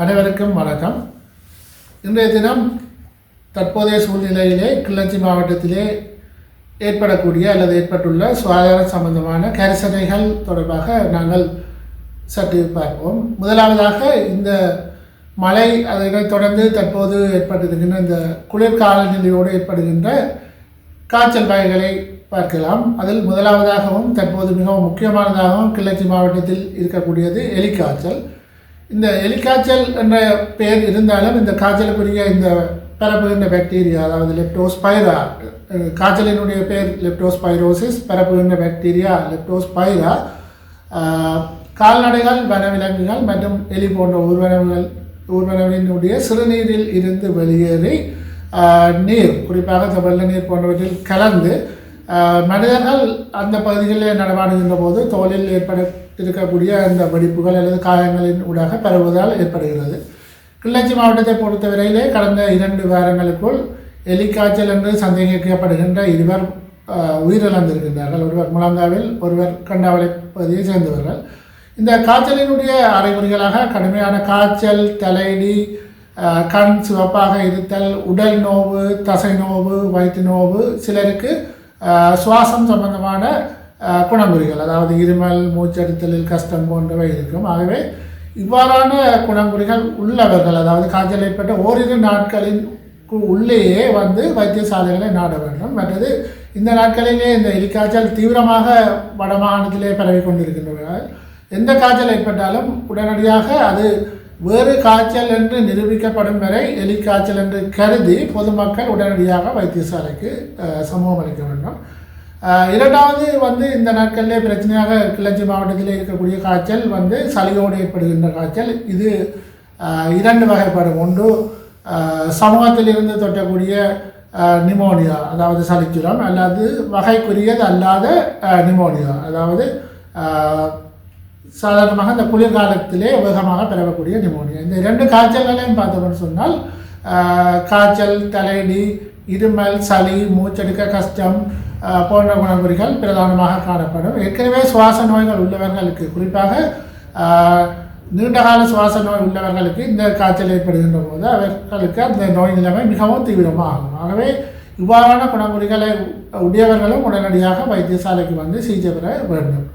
அனைவருக்கும் வணக்கம். இன்றைய தினம் தற்போதைய சூழ்நிலையிலே கிளர்ச்சி மாவட்டத்திலே ஏற்படக்கூடிய அல்லது ஏற்பட்டுள்ள சுகாதார சம்பந்தமான கரிசனைகள் தொடர்பாக நாங்கள் சற்று பார்ப்போம். முதலாவதாக இந்த மழை அதனைத் தொடர்ந்து தற்போது ஏற்பட்டிருக்கின்ற இந்த குளிர்கால நிலையோடு ஏற்படுகின்ற காய்ச்சல் வகைகளை பார்க்கலாம். அதில் முதலாவதாகவும் தற்போது மிகவும் முக்கியமானதாகவும் கிளர்ச்சி மாவட்டத்தில் இருக்கக்கூடியது எலிக்காய்ச்சல். இந்த எலிக்காய்ச்சல் என்ற பெயர் இருந்தாலும் இந்த காய்ச்சலுக்குரிய இந்த பரப்புகின்ற பாக்டீரியா அதாவது லெப்டோஸ்பைரா காய்ச்சலினுடைய பெயர் லெப்டோஸ்பைரோசிஸ் பரப்புகின்ற பாக்டீரியா லெப்டோஸ்பைரா கால்நடைகள் வனவிலங்குகள் மற்றும் எலி போன்ற ஊர்வனங்கள் ஊர்வனவினுடைய சிறுநீரில் இருந்து வெளியேறி நீர் குறிப்பாக இந்த வெள்ள நீர் போன்றவற்றில் கலந்து மனிதர்கள் அந்த பகுதிகளில் நடமாடுகின்ற போது தோலில் ஏற்பட இருக்கக்கூடிய அந்த வெடிப்புகள் அல்லது காயங்களின் ஊடாக பரவுவதால் ஏற்படுகிறது. கிள்ளச்சி மாவட்டத்தை பொறுத்தவரையிலே கடந்த இரண்டு வாரங்களுக்குள் எலிக்காய்ச்சல் என்று சந்தேகிக்கப்படுகின்ற இருவர் உயிரிழந்திருக்கின்றார்கள். ஒருவர் முழங்காவில் ஒருவர் கண்டாவளை பகுதியை சேர்ந்தவர்கள். இந்த காய்ச்சலினுடைய அறிகுறிகளாக கடுமையான காய்ச்சல் தலையடி கண் சிவப்பாக இருத்தல் உடல் நோவு தசை நோவு வயிற்று நோவு சிலருக்கு சுவாசம் சம்பந்தமான குணங்குறிகள் அதாவது இருமல் மூச்சடித்தலில் கஷ்டம் போன்றவை இருக்கும். ஆகவே இவ்வாறான குணங்குறிகள் உள்ளவர்கள் அதாவது காய்ச்சல் ஏற்பட்ட ஓரிரு நாட்களின் கு- உள்ளேயே வந்து வைத்தியசாலைகளை நாட வேண்டும். மற்றது இந்த நாட்களிலே இந்த எலிக்காய்ச்சல் தீவிரமாக வடமாகாணத்திலே பரவி கொண்டிருக்கின்றவர்கள் எந்த காய்ச்சல் ஏற்பட்டாலும் உடனடியாக அது வேறு காய்ச்சல் என்று நிரூபிக்கப்படும் வரை எலிக்காய்ச்சல் என்று கருதி பொதுமக்கள் உடனடியாக வைத்தியசாலைக்கு சமூகம் அளிக்க வேண்டும். இரண்டாவது வந்து இந்த நாட்களிலே பிரச்சனையாக கிளர்ச்சி மாவட்டத்தில் இருக்கக்கூடிய காய்ச்சல் வந்து சளியோடு ஏற்படுகின்ற காய்ச்சல். இது இரண்டு வகைப்படும். ஒன்று சமூகத்திலிருந்து தொட்டக்கூடிய நிமோனியா அதாவது சளிச்சுரம். அல்லது வகைக்குரியது அல்லாத நிமோனியா. அதாவது சாதாரணமாக இந்த குளிர்காலத்திலே வேகமாக பரவக்கூடிய நிமோனியா. இந்த இரண்டு காய்ச்சல்களையும் பார்த்தோம்னு சொன்னால் காய்ச்சல் தலையடி இருமல் சளி மூச்செடுக்க கஷ்டம் போன்ற குணங்குறிகள் பிரதானமாக காணப்படும். ஏற்கனவே சுவாச நோய்கள் உள்ளவர்களுக்கு குறிப்பாக நீண்டகால சுவாச நோய் உள்ளவர்களுக்கு இந்த காய்ச்சல் ஏற்படுகின்ற போது அவர்களுக்கு அந்த நோய் நிலைமை மிகவும் தீவிரமாகும். ஆகவே இவ்வாறான குணங்குறிகளை உடையவர்களும் உடனடியாக வைத்தியசாலைக்கு வந்து சிகிச்சை பெற வேண்டும்.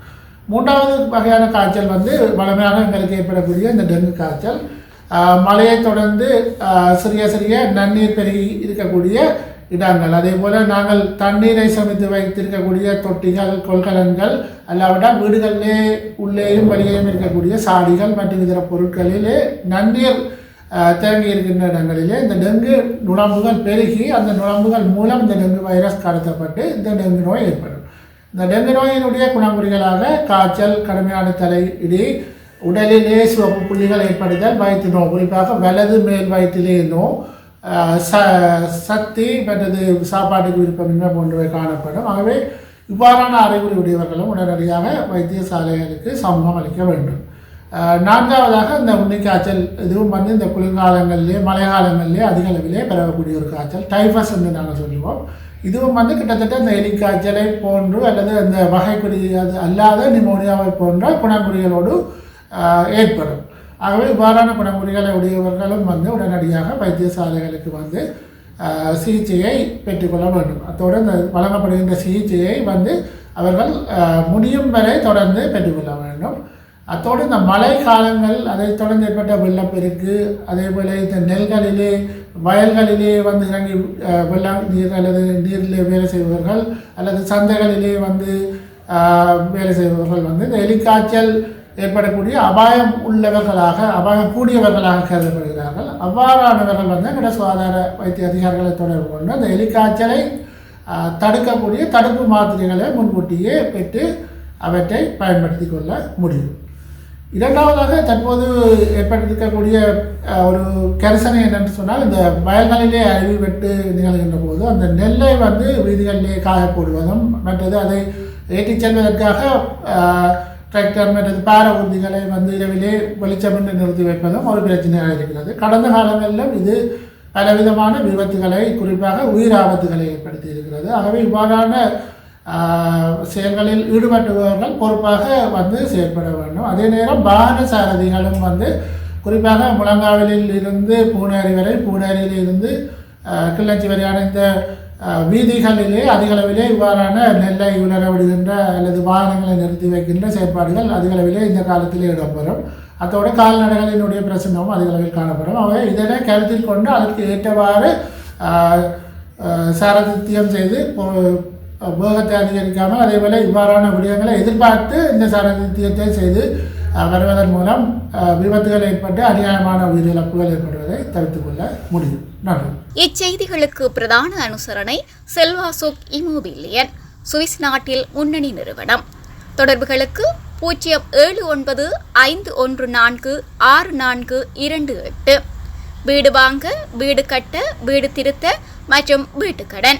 மூன்றாவது வகையான காய்ச்சல் வந்து வளமையாக எங்களுக்கு ஏற்படக்கூடிய இந்த டெங்கு காய்ச்சல். மழையை தொடர்ந்து சிறிய சிறிய நன்னீர் பெருகி இருக்கக்கூடிய இடங்கள். அதே போல் நாங்கள் தண்ணீரை சமைத்து வைத்திருக்கக்கூடிய தொட்டிகள் கொள்கலன்கள் அல்லாவிட்டால் வீடுகளிலே உள்ளேயும் வெளியேயும் இருக்கக்கூடிய சாடிகள் மற்றும் இதர பொருட்களிலே நன்னீர் தேங்கி இருக்கின்ற இடங்களிலே இந்த டெங்கு நுழம்புகள் பெருகி அந்த நுழம்புகள் மூலம் இந்த டெங்கு வைரஸ் கடத்தப்பட்டு இந்த டெங்கு நோய் ஏற்படும். இந்த டெங்கு நோயினுடைய குணங்குறிகளாக காய்ச்சல் கடுமையான தலை இடி உடலிலே சிவப்பு புள்ளிகள் ஏற்படுதல் வயிற்று நோய். குறிப்பாக வலது மேல் வயிற்றிலே நோ ச சக்தி மற்றது சாப்பாட்டுக்கு விருப்பமின்மை போன்றவை காணப்படும். ஆகவே இவ்வாறான அறிகுறி உடையவர்களும் உடனடியாக வைத்தியசாலைகளுக்கு சமூகம் அளிக்க வேண்டும். நான்காவதாக இந்த உன்னிக்காய்ச்சல் இதுவும் வந்து இந்த குளிர்காலங்களிலே மழை காலங்களிலே அதிக அளவிலே பரவக்கூடிய ஒரு காய்ச்சல் டைஃபஸ் என்று நாங்கள் சொல்லுவோம். இதுவும் வந்து கிட்டத்தட்ட இந்த எலிக்காய்ச்சலை போன்று அல்லது அந்த வகைக்குறி அது அல்லாத நிமோனியாவை போன்ற குணங்குறிகளோடு ஏற்படும். ஆகவே இவ்வாறான குணங்குறிகளை உடையவர்களும் வந்து உடனடியாக வைத்தியசாலைகளுக்கு வந்து சிகிச்சையை பெற்றுக்கொள்ள வேண்டும். அத்தோடு இந்த வழங்கப்படுகின்ற சிகிச்சையை வந்து அவர்கள் முடியும் வரை தொடர்ந்து பெற்றுக்கொள்ள வேண்டும். அத்தோடு இந்த மழை காலங்கள் அதைத் தொடர்ந்து ஏற்பட்ட வெள்ளப்பெருக்கு அதே போல் இந்த நெல்களிலே வயல்களிலே வந்து இறங்கி வெள்ளம் நீர் அல்லது நீரிலே வேலை செய்பவர்கள் அல்லது சந்தைகளிலே வந்து வேலை செய்பவர்கள் வந்து இந்த எலிக்காய்ச்சல் ஏற்படக்கூடிய அபாயம் உள்ளவர்களாக அபாயம் கூடியவர்களாக கருதப்படுகிறார்கள். அவ்வாறானவர்கள் வந்து எங்களோட சுகாதார வைத்திய அதிகாரிகளை தொடர்பு கொண்டு அந்த எலிக்காய்ச்சலை தடுக்கக்கூடிய தடுப்பு மாத்திரைகளை முன்கூட்டியே பெற்று அவற்றை பயன்படுத்தி கொள்ள முடியும். இரண்டாவதாக தற்போது ஏற்பட்டிருக்கக்கூடிய ஒரு கரிசனை என்னென்னு சொன்னால் இந்த வயல்களிலே அழிவு வெட்டு நிகழ்கின்ற போது அந்த நெல்லை வந்து வீதிகளிலே காய போடுவதும் மற்றது அதை ஏற்றிச் செல்வதற்காக டிராக்டர் மற்றது பார ஊர்திகளை வந்து இரவிலே வெளிச்சமின்றி நிறுத்தி வைப்பதும் ஒரு பிரச்சனையாக இருக்கிறது. கடந்த காலங்களிலும் இது பலவிதமான விபத்துகளை குறிப்பாக உயிர் ஆபத்துகளை ஏற்படுத்தி இருக்கிறது. ஆகவே இவ்வாறான செயல்களில் ஈடுபட்டுபவர்கள் பொறுப்பாக வந்து செயற்பட வேண்டும். அதே நேரம் வாகன சாரதிகளும் வந்து குறிப்பாக முழங்காவிலில் இருந்து பூனேரி வரை பூனேரியில் இருந்து அஹ், கிள்ளச்சி வரையான இந்த வீதிகளிலே அதிகளவிலே இவ்வாறான நெல்லை உலர விடுகின்ற அல்லது வாகனங்களை நிறுத்தி வைக்கின்ற செயற்பாடுகள் அதிகளவிலே இந்த காலத்திலே இடம்பெறும். அதோட கால்நடைகளினுடைய பிரச்சனமும் அதிகளவில் காணப்படும். அவை இதனை கருத்தில் கொண்டு அதற்கு ஏற்றவாறு சாரதித்தியம் செய்து வேகத்தை அதிகரிக்காமல் அதே போல் இவ்வாறான விடயங்களை எதிர்பார்த்து இந்த சாரதித்தியத்தை செய்து வருவதன் மூலம் விபத்துகள் ஏற்பட்டு அநியாயமான உயிரிழப்புகள் ஏற்படுவதை தவிர்த்துக் கொள்ள முடியும். நன்றி. இச்செய்திகளுக்கு பிரதான அனுசரணை செல்வாசோக் இமோபிலியன் சுவிஸ் நாட்டில் முன்னணி நிறுவனம். தொடர்புகளுக்கு பூஜ்ஜியம் ஏழு ஒன்பது ஐந்து ஒன்று நான்கு ஆறு நான்கு இரண்டு எட்டு. வீடு வாங்க வீடு கட்ட வீடு திருத்த மற்றும் வீட்டுக்கடன்